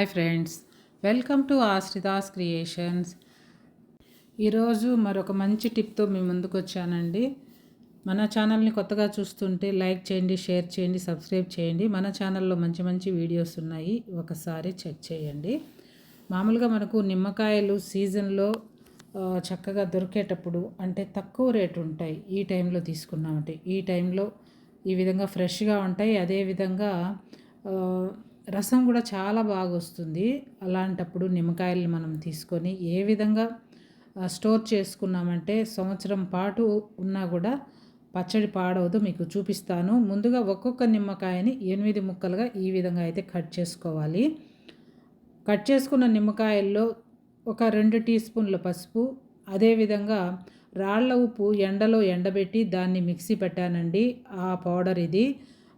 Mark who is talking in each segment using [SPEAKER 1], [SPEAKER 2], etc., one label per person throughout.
[SPEAKER 1] Hi friends welcome to Ashrita's creations. ఈరోజు మరొక మంచి టిప్తో మీ ముందుకు వచ్చానండి. మన ఛానల్ని కొత్తగా చూస్తుంటే లైక్ చేయండి షేర్ చేయండి సబ్స్క్రైబ్ చేయండి. మన ఛానల్లో మంచి మంచి వీడియోస్ ఉన్నాయి ఒకసారి చెక్ చేయండి. మామూలుగా మనకు నిమ్మకాయలు సీజన్లో చక్కగా దొరికేటప్పుడు అంటే తక్కువ రేటు ఉంటాయి ఈ టైంలో తీసుకున్నామంటే. ఈ టైంలో ఈ విధంగా ఫ్రెష్గా ఉంటాయి అదేవిధంగా రసం కూడా చాలా బాగా వస్తుంది అలాంటప్పుడు నిమ్మకాయలు మనం తీసుకొని ఏ విధంగా స్టోర్ చేసుకున్నామంటే సంవత్సరం పాటు ఉన్నా కూడా పచ్చడి పాడవదు మీకు చూపిస్తాను. ముందుగా ఒక్కొక్క నిమ్మకాయని ఎనిమిది ముక్కలుగా ఈ విధంగా అయితే కట్ చేసుకోవాలి. కట్ చేసుకున్న నిమ్మకాయల్లో ఒక రెండు టీ స్పూన్ల పసుపు అదేవిధంగా రాళ్ళ ఉప్పు ఎండలో ఎండబెట్టి దాన్ని మిక్సీ పెట్టానండి. ఆ పౌడర్ ఇది.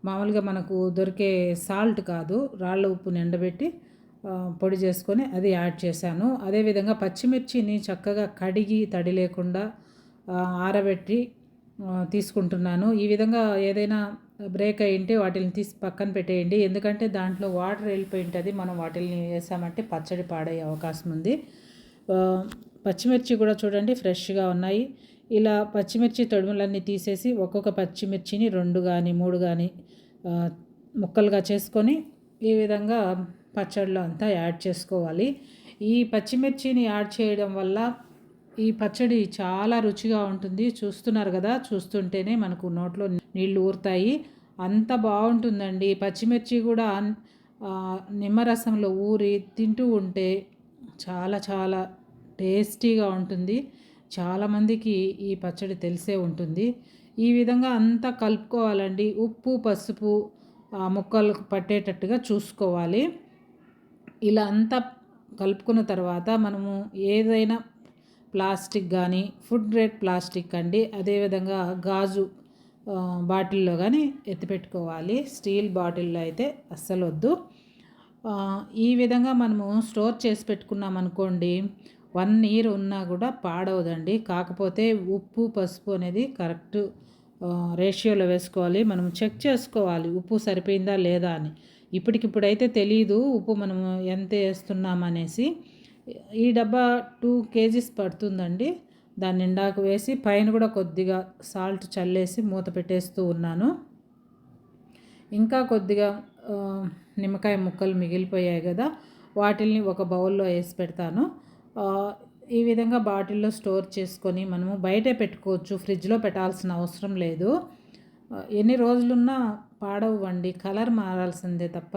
[SPEAKER 1] మామూలుగా మనకు దొరికే సాల్ట్ కాదు రాళ్ళ ఉప్పుని ఎండబెట్టి పొడి చేసుకొని అది యాడ్ చేశాను. అదేవిధంగా పచ్చిమిర్చిని చక్కగా కడిగి తడి లేకుండా ఆరబెట్టి తీసుకుంటున్నాను. ఈ విధంగా ఏదైనా బ్రేక్ అయ్యింటే వాటిని తీసి పక్కన పెట్టేయండి. ఎందుకంటే దాంట్లో వాటర్ వెళ్ళిపోయి ఉంటుంది. మనం వాటిని వేసామంటే పచ్చడి పాడయ్యే అవకాశం ఉంది. పచ్చిమిర్చి కూడా చూడండి ఫ్రెష్గా ఉన్నాయి. ఇలా పచ్చిమిర్చి తొడుములన్నీ తీసేసి ఒక్కొక్క పచ్చిమిర్చిని రెండు కానీ మూడు కానీ ముక్కలుగా చేసుకొని ఈ విధంగా పచ్చడిలో అంతా యాడ్ చేసుకోవాలి. ఈ పచ్చిమిర్చిని యాడ్ చేయడం వల్ల ఈ పచ్చడి చాలా రుచిగా ఉంటుంది. చూస్తున్నారు కదా చూస్తుంటేనే మనకు నోట్లో నీళ్ళు ఊరుతాయి. అంత బాగుంటుందండి. పచ్చిమిర్చి కూడా నిమ్మరసంలో ఊరి తింటూ ఉంటే చాలా చాలా టేస్టీగా ఉంటుంది. చాలామందికి ఈ పచ్చడి తెలిసే ఉంటుంది. ఈ విధంగా అంతా కలుపుకోవాలండి. ఉప్పు పసుపు ముక్కలు ముక్కలకు పట్టేటట్టుగా చూసుకోవాలి. ఇలా అంతా కలుపుకున్న తర్వాత మనము ఏదైనా ప్లాస్టిక్ కానీ ఫుడ్ గ్రేడ్ ప్లాస్టిక్ అండి అదేవిధంగా గాజు బాటిల్లో కానీ ఎత్తిపెట్టుకోవాలి స్టీల్ బాటిల్లో అయితే అస్సలు వద్దు ఈ విధంగా మనము స్టోర్ చేసి పెట్టుకున్నాం అనుకోండి వన్ ఇయర్ ఉన్నా కూడా పాడవదండి. కాకపోతే ఉప్పు పసుపు అనేది కరెక్ట్ రేషియోలో వేసుకోవాలి. మనం చెక్ చేసుకోవాలి. ఉప్పు సరిపోయిందా లేదా అని. ఇప్పటికిప్పుడైతే తెలియదు ఉప్పు మనం ఎంత వేస్తున్నామనేసి. ఈ డబ్బా టూ కేజీస్ పడుతుందండి. దాన్ని నిండాకు వేసి పైన కూడా కొద్దిగా సాల్ట్ చల్లేసి మూత పెట్టేస్తూ ఉన్నాను. ఇంకా కొద్దిగా నిమ్మకాయ ముక్కలు మిగిలిపోయాయి కదా. వాటిల్ని ఒక బౌల్లో వేసి పెడతాను. ఈ విధంగా బాటిల్లో స్టోర్ చేసుకొని మనము బయటే పెట్టుకోవచ్చు ఫ్రిడ్జ్లో పెట్టాల్సిన అవసరం లేదు. ఎన్ని రోజులున్నా పాడవండి కలర్ మారాల్సిందే తప్ప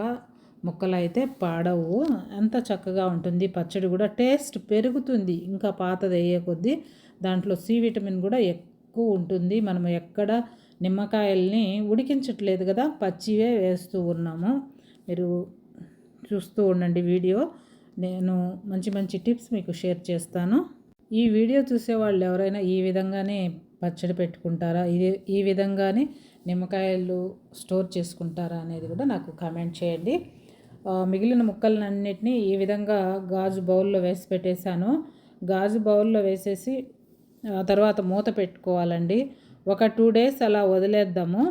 [SPEAKER 1] ముక్కలు అయితే పాడవు. అంత చక్కగా ఉంటుంది. పచ్చడి కూడా టేస్ట్ పెరుగుతుంది. ఇంకా పాతది అయ్యే కొద్దీ దాంట్లో సి విటమిన్ కూడా ఎక్కువ ఉంటుంది. మనం ఎక్కడ నిమ్మకాయల్ని ఉడికించట్లేదు కదా పచ్చివే వేస్తూ ఉన్నాము. మీరు చూస్తూ ఉండండి వీడియో. నేను మంచి మంచి టిప్స్ మీకు షేర్ చేస్తాను. ఈ వీడియో చూసే వాళ్ళు ఎవరైనా ఈ విధంగానే పచ్చడి పెట్టుకుంటారా? ఇది ఈ విధంగానే నిమ్మకాయలు స్టోర్ చేసుకుంటారా అనేది కూడా నాకు కామెంట్ చేయండి. మిగిలిన ముక్కలన్నిటినీ ఈ విధంగా గాజు బౌల్లో వేసి పెట్టేశాను. గాజు బౌల్లో వేసేసి తర్వాత మూత పెట్టుకోవాలండి. ఒక టూ డేస్ అలా వదిలేద్దాము.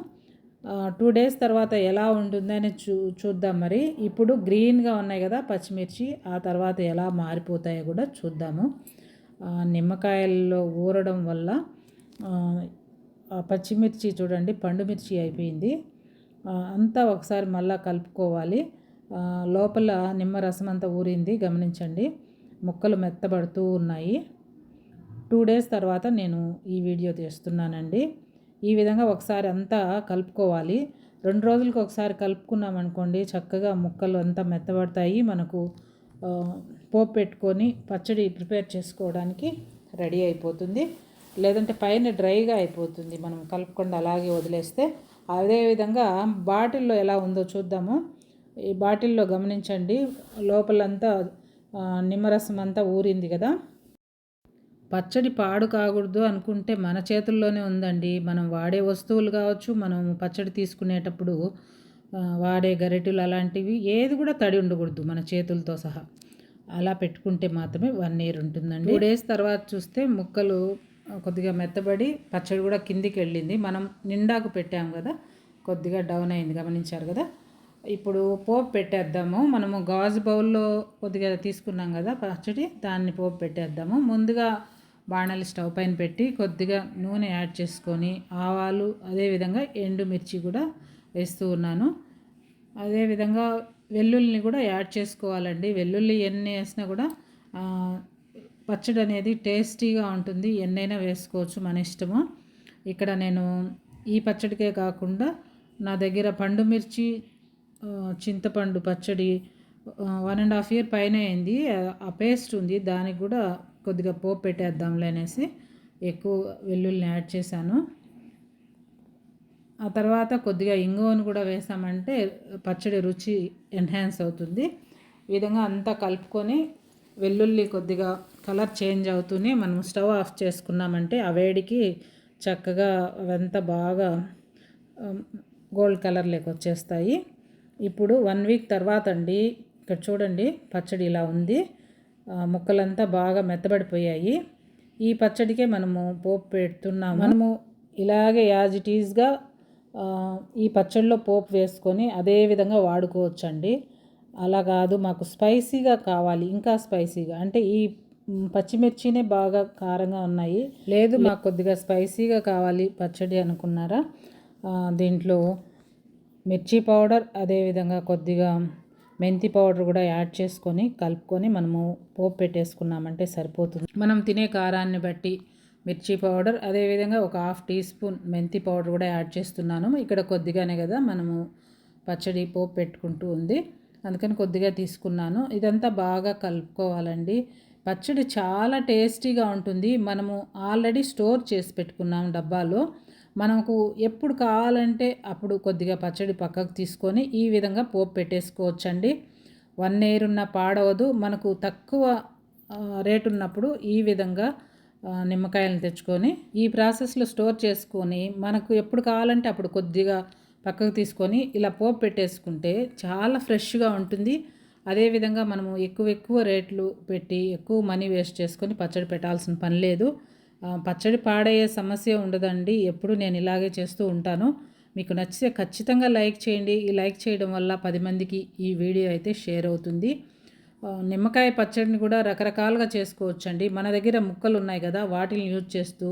[SPEAKER 1] టూ డేస్ తర్వాత ఎలా ఉంటుందని చూ చూద్దాం మరి. ఇప్పుడు గ్రీన్గా ఉన్నాయి కదా పచ్చిమిర్చి ఆ తర్వాత ఎలా మారిపోతాయో కూడా చూద్దాము. నిమ్మకాయల్లో ఊరడం వల్ల పచ్చిమిర్చి చూడండి పండు మిర్చి అయిపోయింది. అంతా ఒకసారి మళ్ళా కలుపుకోవాలి. లోపల లోపల నిమ్మరసం అంతా ఊరింది గమనించండి. ముక్కలు మెత్తబడుతూ ఉన్నాయి. టూ డేస్ తర్వాత నేను ఈ వీడియో తీస్తున్నానండి. ఈ విధంగా ఒకసారి అంతా కలుపుకోవాలి. రెండు రోజులకు ఒకసారి కలుపుకున్నాం అనుకోండి చక్కగా ముక్కలు అంతా మెత్తబడతాయి. మనకు పోపు పెట్టుకొని పచ్చడి ప్రిపేర్ చేసుకోవడానికి రెడీ అయిపోతుంది. లేదంటే పైన డ్రైగా అయిపోతుంది. మనం కలుపుకుండా అలాగే వదిలేస్తే. అదేవిధంగా బాటిల్లో ఎలా ఉందో చూద్దాము. ఈ బాటిల్లో గమనించండి. లోపలంతా నిమ్మరసం అంతా ఊరింది కదా. పచ్చడి పాడు కాకూడదు అనుకుంటే మన చేతుల్లోనే ఉందండి. మనం వాడే వస్తువులు కావచ్చు మనం పచ్చడి తీసుకునేటప్పుడు వాడే గరిటెలు అలాంటివి ఏది కూడా తడి ఉండకూడదు మన చేతులతో సహా. అలా పెట్టుకుంటే మాత్రమే వన్ ఇయర్ ఉంటుందండి. టూ డేస్ తర్వాత చూస్తే ముక్కలు కొద్దిగా మెత్తబడి పచ్చడి కూడా కిందికి వెళ్ళింది. మనం నిండాకు పెట్టాము కదా కొద్దిగా డౌన్ అయింది గమనించారు కదా. ఇప్పుడు పోపు పెట్టేద్దాము. మనము గాజు బౌల్లో కొద్దిగా తీసుకున్నాం కదా పచ్చడి దాన్ని పోపు పెట్టేద్దాము. ముందుగా బాణలి స్టవ్ పైన పెట్టి కొద్దిగా నూనె యాడ్ చేసుకొని ఆవాలు అదేవిధంగా ఎండుమిర్చి కూడా వేస్తూ ఉన్నాను. అదేవిధంగా వెల్లుల్లిని కూడా యాడ్ చేసుకోవాలండి. వెల్లుల్లి ఎన్ని వేసినా కూడా పచ్చడి అనేది టేస్టీగా ఉంటుంది. ఎన్నైనా వేసుకోవచ్చు మన ఇష్టము. ఇక్కడ నేను ఈ పచ్చడికే కాకుండా నా దగ్గర పండు మిర్చి చింతపండు పచ్చడి వన్ అండ్ హాఫ్ ఇయర్ పైన అయింది. ఆ పేస్ట్ ఉంది. దానికి కూడా కొద్దిగా పోపు పెట్టేద్దాంలే అనేసి ఎక్కువ వెల్లుల్లిని యాడ్ చేశాను. ఆ తర్వాత కొద్దిగా ఇంగువను కూడా వేసామంటే పచ్చడి రుచి ఎన్హాన్స్ అవుతుంది. ఈ విధంగా అంతా కలుపుకొని వెల్లుల్లి కొద్దిగా కలర్ చేంజ్ అవుతూనే మనం స్టవ్ ఆఫ్ చేసుకున్నామంటే ఆ వేడికి చక్కగా అవంతా బాగా గోల్డ్ కలర్లోకి వచ్చేస్తాయి. ఇప్పుడు వన్ వీక్ తర్వాత అండి ఇక్కడ చూడండి పచ్చడి ఇలా ఉంది. ముక్కలంతా బాగా మెత్తబడిపోయాయి. ఈ పచ్చడికే మనము పోపు పెడుతున్నాము. మనము ఇలాగే యాజ్ ఇట్ ఈజ్గా ఈ పచ్చడిలో పోపు వేసుకొని అదే విధంగా వాడుకోవచ్చండి. అలా కాదు మాకు స్పైసీగా కావాలి ఇంకా స్పైసీగా. అంటే ఈ పచ్చిమిర్చినే బాగా కారంగా ఉన్నాయి. లేదు మాకు కొద్దిగా స్పైసీగా కావాలి పచ్చడి అనుకున్నారా? దీంట్లో మిర్చి పౌడర్ అదేవిధంగా కొద్దిగా మెంతి పౌడర్ కూడా యాడ్ చేసుకొని కలుపుకొని మనము పోపు పెట్టేసుకున్నామంటే సరిపోతుంది. మనం తినే కారాన్ని బట్టి మిర్చి పౌడర్ అదేవిధంగా ఒక హాఫ్ టీ స్పూన్ మెంతి పౌడర్ కూడా యాడ్ చేస్తున్నాను. ఇక్కడ కొద్దిగానే కదా మనము పచ్చడి పోపు పెట్టుకుంటూ ఉంది. అందుకని కొద్దిగా తీసుకున్నాను. ఇదంతా బాగా కలుపుకోవాలండి. పచ్చడి చాలా టేస్టీగా ఉంటుంది. మనము ఆల్రెడీ స్టోర్ చేసి పెట్టుకున్నాము డబ్బాలో. మనకు ఎప్పుడు కావాలంటే అప్పుడు కొద్దిగా పచ్చడి పక్కకు తీసుకొని ఈ విధంగా పోపు పెట్టేసుకోవచ్చండి. వన్ ఇయర్ ఉన్న పాడవదు. మనకు తక్కువ రేటు ఉన్నప్పుడు ఈ విధంగా నిమ్మకాయలను తెచ్చుకొని ఈ ప్రాసెస్లో స్టోర్ చేసుకొని మనకు ఎప్పుడు కావాలంటే అప్పుడు కొద్దిగా పక్కకు తీసుకొని ఇలా పోపు పెట్టేసుకుంటే చాలా ఫ్రెష్గా ఉంటుంది. అదేవిధంగా మనము ఎక్కువ ఎక్కువ రేట్లు పెట్టి ఎక్కువ మనీ వేస్ట్ చేసుకొని పచ్చడి పెట్టాల్సిన పని లేదు. పచ్చడి పాడయ్యే సమస్య ఉండదండి. ఎప్పుడు నేను ఇలాగే చేస్తూ ఉంటాను. మీకు నచ్చితే ఖచ్చితంగా లైక్ చేయండి. ఈ లైక్ చేయడం వల్ల పది మందికి ఈ వీడియో అయితే షేర్ అవుతుంది. నిమ్మకాయ పచ్చడిని కూడా రకరకాలుగా చేసుకోవచ్చండి. మన దగ్గర ముక్కలు ఉన్నాయి కదా వాటిని యూజ్ చేస్తూ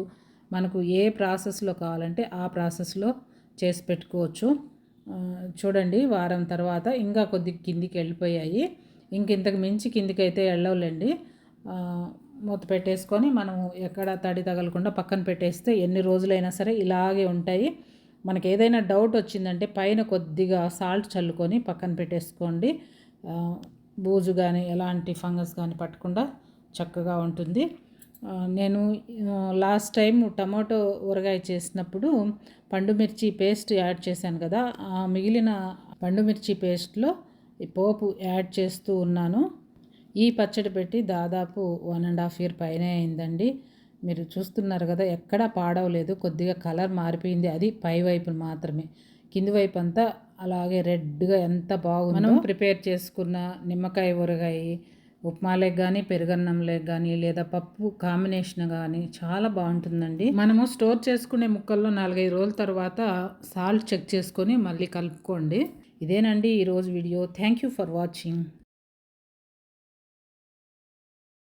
[SPEAKER 1] మనకు ఏ ప్రాసెస్లో కావాలంటే ఆ ప్రాసెస్లో చేసి పెట్టుకోవచ్చు. చూడండి వారం తర్వాత ఇంకా కొద్ది కిందికి వెళ్ళిపోయాయి. ఇంక ఇంతకు మించి కిందికి అయితే వెళ్ళవులేండి మూత పెట్టేసుకొని మనం ఎక్కడ తడి తగలకుండా పక్కన పెట్టేస్తే ఎన్ని రోజులైనా సరే ఇలాగే ఉంటాయి. మనకి ఏదైనా డౌట్ వచ్చిందంటే పైన కొద్దిగా సాల్ట్ చల్లుకొని పక్కన పెట్టేసుకోండి. బూజు కానీ ఎలాంటి ఫంగస్ కానీ పట్టకుండా చక్కగా ఉంటుంది. నేను లాస్ట్ టైం టమాటో ఊరగాయ చేసినప్పుడు పండుమిర్చి పేస్ట్ యాడ్ చేశాను కదా ఆ మిగిలిన పండుమిర్చి పేస్ట్లో పోపు యాడ్ చేస్తూ ఉన్నాను. ఈ పచ్చడి పెట్టి దాదాపు వన్ అండ్ హాఫ్ ఇయర్ పైనే అయిందండి. మీరు చూస్తున్నారు కదా ఎక్కడా పాడవలేదు. కొద్దిగా కలర్ మారిపోయింది. అది పై వైపు మాత్రమే. కింది వైపు అంతా అలాగే రెడ్గా ఎంత బాగుంది మనం ప్రిపేర్ చేసుకున్న నిమ్మకాయ ఊరగాయ ఉప్మాలకు కానీ పెరుగన్నంలకు కానీ లేదా పప్పు కాంబినేషన్ కానీ చాలా బాగుంటుందండి. మనము స్టోర్ చేసుకునే ముక్కల్లో నాలుగైదు రోజుల తర్వాత సాల్ట్ చెక్ చేసుకొని మళ్ళీ కలుపుకోండి. ఇదేనండి ఈరోజు video. Thank you for watching